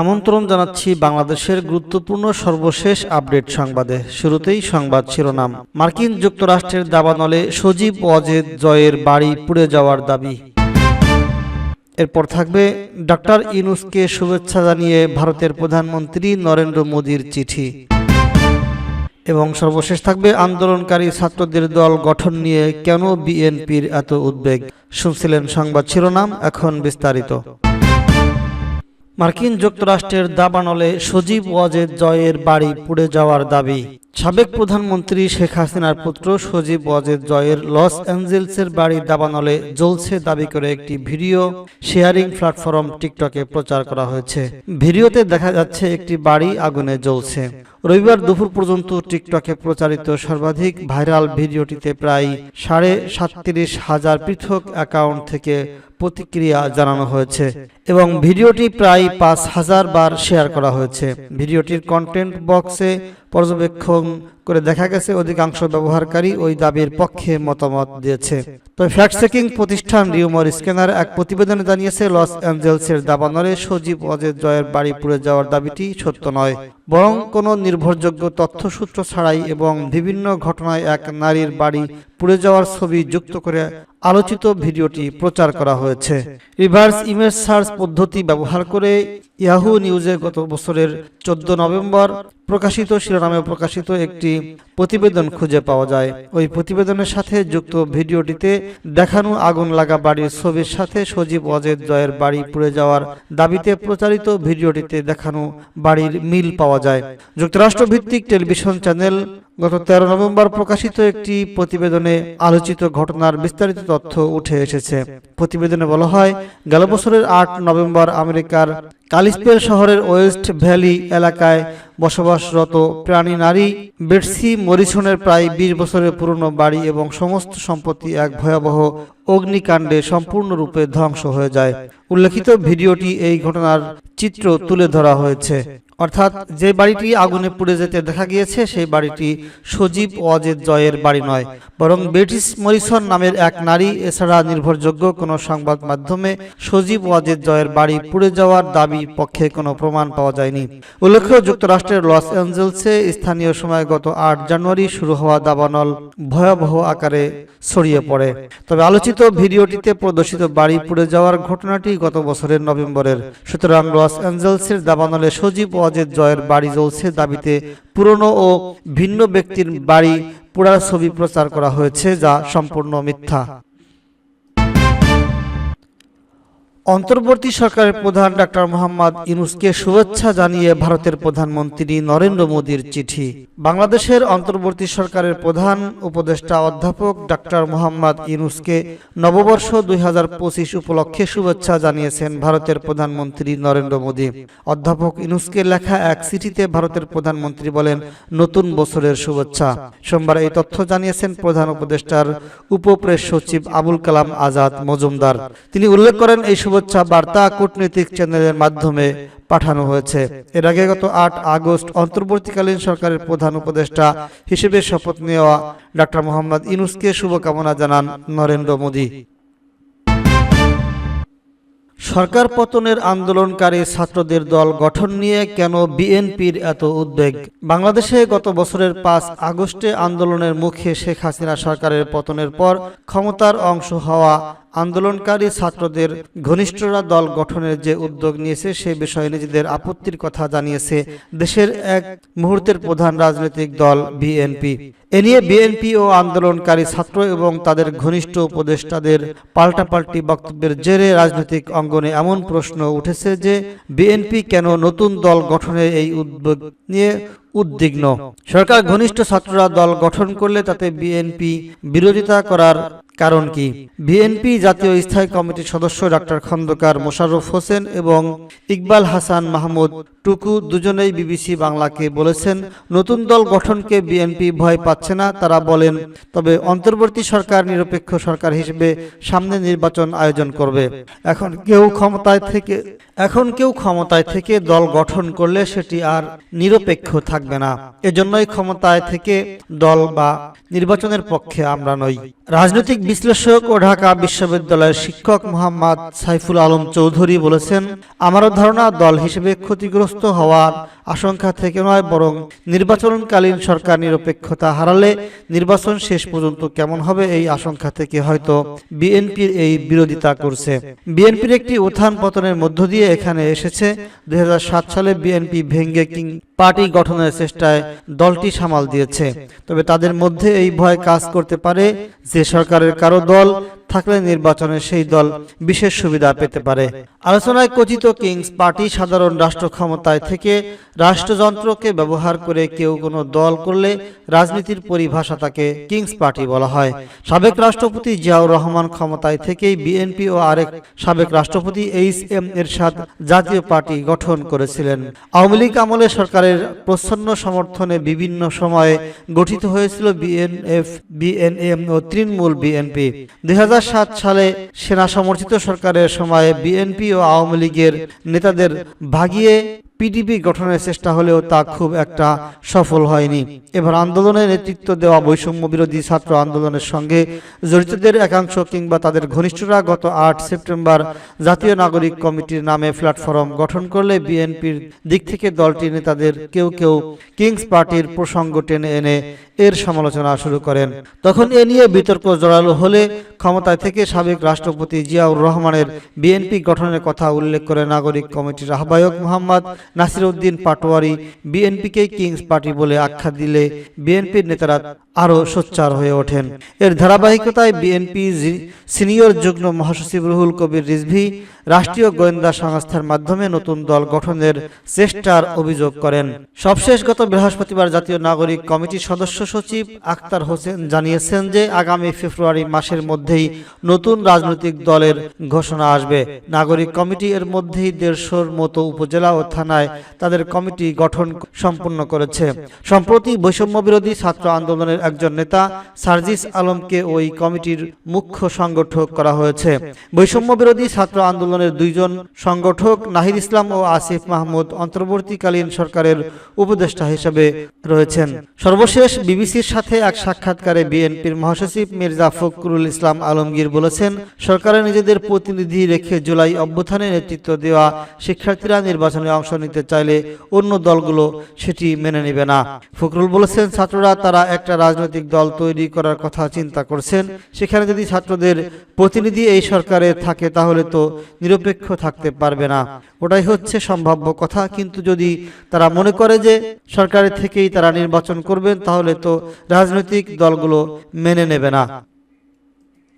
আমন্ত্রণ জানাচ্ছি বাংলাদেশের গুরুত্বপূর্ণ সর্বশেষ আপডেট সংবাদে। শুরুতেই সংবাদ শিরোনাম। মার্কিন যুক্তরাষ্ট্রের দাবানলে সজীব ওয়াজেদ জয়ের বাড়ি পুড়ে যাওয়ার দাবি। এরপর থাকবে ডক্টর ইনুসকে শুভেচ্ছা জানিয়ে ভারতের প্রধানমন্ত্রী নরেন্দ্র মোদীর চিঠি। এবং সর্বশেষ থাকবে আন্দোলনকারী ছাত্রদের দল গঠন নিয়ে কেন বিএনপির এত উদ্বেগ? শুনছিলেন সংবাদ শিরোনাম, এখন বিস্তারিত। মার্কিন যুক্তরাষ্ট্রের দাবানলে সজীব ওয়াজেদ জয়ের বাড়ি পুড়ে যাওয়ার দাবি। সাবেক প্রধানমন্ত্রী শেখ হাসিনার পুত্র সজীব ওয়াজেদ জয়ের লস অ্যাঞ্জেলসের বাড়ি দাবানলে জ্বলছে দাবি করে একটি ভিডিও শেয়ারিং প্ল্যাটফর্ম টিকটকে প্রচার করা হয়েছে। ভিডিওতে দেখা যাচ্ছে একটি বাড়ি আগুনে জ্বলছে। রবিবার দুপুর পর্যন্ত টিকটকে প্রচারিত সর্বাধিক ভাইরাল ভিডিওটিতে প্রায় সাড়ে সাতত্রিশ হাজার পৃথক অ্যাকাউন্ট থেকে প্রতিক্রিয়া জানানো হয়েছে এবং ভিডিওটি প্রায় পাঁচ হাজার বার শেয়ার করা হয়েছে। ভিডিওটির কন্টেন্ট বক্সে পর্যবেক্ষণ করে দেখা গেছে অধিকাংশ ব্যবহারকারী ওই দাবির পক্ষে মতামত দিয়েছে। তবে ফ্যাক্ট চেকিং প্রতিষ্ঠান রিউমার স্ক্যানার এক প্রতিবেদনে জানিয়েছে, লস অ্যাঞ্জেলসের দাবানরে সজীব অজয় জয়ের বাড়ি পুড়ে যাওয়ার দাবিটি সত্য নয়, বরং কোনো নির্ভরযোগ্য তথ্যসূত্র ছাড়াই এবং বিভিন্ন ঘটনায় এক নারীর বাড়ি পুড়ে যাওয়ার ছবি যুক্ত করে আলোচিত ভিডিওটি প্রচার করা হয়েছে। রিভার্স ইমেজ সার্চ পদ্ধতি ব্যবহার করে ইয়াহু নিউজে গত বছরের চোদ্দ নভেম্বর প্রকাশিত শিরোনামে প্রকাশিত একটি প্রতিবেদন খুঁজে পাওয়া যায়। ওই প্রতিবেদনের সাথে যুক্ত ভিডিওটিতে দেখানো আগুন লাগা বাড়ির ছবির সাথে সজীব অজেদ জয়ের বাড়ি পুড়ে যাওয়ার দাবিতে প্রচারিত ভিডিওটিতে দেখানো বাড়ির মিল পাওয়া যায়। যুক্তরাষ্ট্র ভিত্তিক টেলিভিশন চ্যানেল গত তেরো নভেম্বর প্রকাশিত একটি প্রতিবেদনে আলোচিত ঘটনার বিস্তারিত তথ্য উঠে এসেছে। প্রতিবেদনে বলা হয়, গেল বছরের আট নভেম্বর আমেরিকার কালিসপেল শহরের ওয়েস্ট ভ্যালি এলাকায় বসবাসরত প্রাণী নারী বেটসি মরিসনের প্রায় বিশ বছরের পুরনো বাড়ি এবং সমস্ত সম্পত্তি এক ভয়াবহ অগ্নিকাণ্ডে সম্পূর্ণরূপে ধ্বংস হয়ে যায়। উল্লেখিত ভিডিওটি এই ঘটনার চিত্র তুলে ধরা হয়েছে। অর্থাৎ যে বাড়িটি আগুনে পুড়ে যেতে দেখা গিয়েছে, সেই বাড়িটি সজীব ওয়াজেদ জয়ের বাড়ি নয়, বরং বেটিস মরিসন নামের এক নারী, এছাড়া নির্ভরযোগ্য কোনো সংবাদ মাধ্যমে সজীব ওয়াজেদ জয়ের বাড়ি পুড়ে যাওয়ার দাবি পক্ষে কোনো প্রমাণ পাওয়া যায়নি। উল্লেখ্য, যুক্তরাষ্ট্রের লস অ্যাঞ্জেলসে স্থানীয় সময় গত আট জানুয়ারি শুরু হওয়া দাবানল ভয়াবহ আকারে ছড়িয়ে পড়ে। তবে আলোচিত ভিডিওটিতে প্রদর্শিত বাড়ি পুড়ে যাওয়ার ঘটনাটি গত বছরের নভেম্বরের, সুতরাং লস অ্যাঞ্জেলসের দাবানলে সজীব ওয়াজেদ জয়ের বাড়ি জ্বলছে দাবিতে পুরনো ও ভিন্ন ব্যক্তির বাড়ি পুরার ছবি প্রচার করা হয়েছে, যা সম্পূর্ণ মিথ্যা। অন্তর্বর্তী সরকারের প্রধান ডাক্তার মোহাম্মদ ইউনুসকে শুভেচ্ছা জানিয়ে ভারতের প্রধানমন্ত্রী নরেন্দ্র মোদীর চিঠি। বাংলাদেশের অন্তর্বর্তী সরকারের প্রধান উপদেষ্টা অধ্যাপক ডাক্তার মোহাম্মদ ইউনুসকে নববর্ষ দুই উপলক্ষে শুভেচ্ছা জানিয়েছেন ভারতের প্রধানমন্ত্রী নরেন্দ্র মোদী। অধ্যাপক ইউনুসকে লেখা এক চিঠিতে ভারতের প্রধানমন্ত্রী বলেন, নতুন বছরের শুভেচ্ছা। সোমবার এই তথ্য জানিয়েছেন প্রধান উপদেষ্টার উপপ্রেস সচিব আবুল কালাম আজাদ মজুমদার। তিনি উল্লেখ করেন, এই শুভেচ্ছা বার্তা কূটনৈতিক চ্যানেলের মাধ্যমে পাঠানো হয়েছে। এর আগে গত আট আগস্ট অন্তর্বর্তীকালীন সরকারের প্রধান উপদেষ্টা হিসেবে শপথ নেওয়া ডাক্তার মোহাম্মদ ইনুসকে শুভকামনা জানান নরেন্দ্র মোদী। সরকার পতনের আন্দোলনকারী ছাত্রদের দল গঠন নিয়ে কেন বিএনপির এত উদ্বেগ? বাংলাদেশে গত বছরের পাঁচ আগস্টে আন্দোলনের মুখে শেখ হাসিনা সরকারের পতনের পর ক্ষমতার অংশ হওয়া আন্দোলনকারী ছাত্রদের ঘনিষ্ঠরা দল গঠনের যে উদ্যোগ নিয়েছে সে বিষয়ে নিজেদের আপত্তির কথা জানিয়েছে দেশের এক মুহূর্তের প্রধান রাজনৈতিক দল বিএনপি। এ নিয়ে বিএনপি ও আন্দোলনকারী ছাত্র এবং তাদের ঘনিষ্ঠ উপদেষ্টাদের পাল্টাপাল্টি বক্তব্যের জেরে রাজনৈতিক অঙ্গনে এমন প্রশ্ন উঠেছে যে বিএনপি কেন নতুন দল গঠনের এই উদ্যোগ নিয়ে উদ্বিগ্ন? সরকার ঘনিষ্ঠ ছাত্ররা দল গঠন করলে তাতে বিএনপি বিরোধিতা করার কারণ কি? বিএনপি জাতীয় স্থায়ী কমিটির সদস্য ডাক্তার খন্দকার মোশাররফ হোসেন এবং ইকবাল হাসান মাহমুদ টুকু দুজনেই বিবিসি বাংলাকে বলেছেন, নতুন দল গঠনকে বিএনপি ভয় পাচ্ছে না, তারা বলেন, তবে অন্তর্বর্তী সরকার নিরপেক্ষ সরকার হিসেবে সামনে নির্বাচন আয়োজন করবে। এখন কেউ ক্ষমতায় থেকে, এখন কেউ ক্ষমতায় থেকে দল গঠন করলে সেটি আর নিরপেক্ষ থাকবে না। এজন্যই ক্ষমতায় থেকে দল বা নির্বাচনের পক্ষে আমরা নই। রাজনৈতিক বিশ্লেষক ও ঢাকা বিশ্ববিদ্যালয়ের শিক্ষক মোহাম্মদ সাইফুল আলম চৌধুরী বলেছেন, আমারও ধারণা দল হিসেবে ক্ষতিগ্রস্ত হওয়ার আশঙ্কা থেকে নয়, বরং নির্বাচনকালীন সরকার নিরপেক্ষতা হারালে নির্বাচন শেষ পর্যন্ত কেমন হবে এই আশঙ্কা থেকে হয়তো বিএনপির এই বিরোধিতা করছে। বিএনপির একটি উত্থান পতনের মধ্য দিয়ে এখানে এসেছে। দুই হাজার সাত সালে বিএনপি ভেঙ্গে কিং পার্টি গঠনের চেষ্টায় দলটি সামাল দিয়েছে। তবে তাদের মধ্যে এই ভয় কাজ করতে পারে যে সরকারের কারও দল থাকলে নির্বাচনে সেই দল বিশেষ সুবিধা পেতে পারে। আলোচনায় কথিত কিংস পার্টি সাধারণ রাষ্ট্র ক্ষমতায় থেকে রাষ্ট্রযন্ত্রকে ব্যবহার করে কেউ কোনো দল করলে রাজনীতির পরিভাষা তাকে কিংস পার্টি বলা হয়। সাবেক রাষ্ট্রপতি জিয়াউর রহমান ক্ষমতায় থেকেই বিএনপি ও আরেক সাবেক রাষ্ট্রপতি এইচ এম এরশাদ জাতীয় পার্টি গঠন করেছিলেন। আওয়ামী লীগ আমলে সরকারের প্রচ্ছন্ন সমর্থনে বিভিন্ন সময়ে গঠিত হয়েছিল বিএনএফ, বিএনএম ও তৃণমূল বিএনপি। দুই সালে সেনা সমর্থিত সরকারের সময় বিএনপি ও আওয়ামী লীগের নেতাদের ভাগিয়ে পিডিপি গঠনের চেষ্টা হলেও তা খুব একটা সফল হয়নি। এবার আন্দোলনে নেতৃত্ব দেওয়া বৈষম্য বিরোধী ছাত্র আন্দোলনের সঙ্গে জড়িতদের একাংশ কিংবা তাদের ঘনিষ্ঠরা গত আট সেপ্টেম্বর জাতীয় নাগরিক কমিটির নামে প্ল্যাটফর্ম গঠন করলে বিএনপির দিক থেকে দলটির নেতাদের কেউ কেউ কিংস পার্টির প্রসঙ্গ টেনে এনে এর সমালোচনা শুরু করেন। তখন এ নিয়ে বিতর্ক জড়ালো হলে ক্ষমতায় থেকে সাবেক রাষ্ট্রপতি জিয়াউর রহমানের বিএনপি গঠনের কথা উল্লেখ করে নাগরিক কমিটির আহ্বায়ক মোহাম্মদ নাসির উদ্দিন পাটোয়ারি বিএনপিকে কিংস পার্টি বলে আখ্যা দিলে বিএনপির নেতারা আরও সোচ্চার হয়ে ওঠেন। এর ধারাবাহিকতায় বিএনপি সিনিয়র যুগ্ম মহাসচিব রুহুল কবির রিজভি রাষ্ট্রীয় গোয়েন্দা সংস্থার মাধ্যমে নতুন দল গঠনের চেষ্টার অভিযোগ করেন। সবশেষ গত বৃহস্পতিবার জাতীয় নাগরিক কমিটির সদস্য সচিব আক্তার হোসেন জানিয়েছেন যে আগামী ফেব্রুয়ারি মাসের মধ্যেই নতুন রাজনৈতিক দলের ঘোষণা আসবে। নাগরিক কমিটি এর মধ্যেই দেড়শোর মতো উপজেলা ও থানায় তাদের কমিটি গঠন সম্পন্ন করেছে। সম্প্রতি বৈষম্য বিরোধী ছাত্র আন্দোলনের একজন নেতা সার্জিস আলমকে ওই কমিটির মুখ্য সংগঠক করা হয়েছে। বৈষম্য বিরোধী ছাত্র আন্দোলনের দুইজন সংগঠক নাহিদ ইসলাম ও আসিফ মাহমুদ অন্তর্বর্তীকালীন সরকারের উপদেষ্টা হিসেবে রয়েছেন। সর্বশেষ বিবিসির সাথে এক সাক্ষাৎকারে বিএনপির মহাসচিব মির্জা ফখরুল ইসলাম আলমগীর বলেছেন, সরকারের নিজেদের প্রতিনিধি রেখে জুলাই অভ্যুত্থানে নেতৃত্ব দেওয়া শিক্ষার্থীরা নির্বাচনে অংশ নিতে চাইলে অন্য দলগুলো সেটি মেনে নেবে না। ফখরুল বলেছেন, ছাত্ররা তারা একটা রাজনৈতিক দল তৈরি করার কথা চিন্তা করছেন। সেখানে যদি ছাত্রদের প্রতিনিধি এই সরকারে থাকে তাহলে তো নিরপেক্ষ থাকতে পারবে না। ওটাই হচ্ছে সম্ভাব্য কথা। কিন্তু যদি তারা মনে করে যে সরকারের থেকেই তারা নির্বাচন করবেন, তাহলে তো রাজনৈতিক দলগুলো মেনে নেবে না।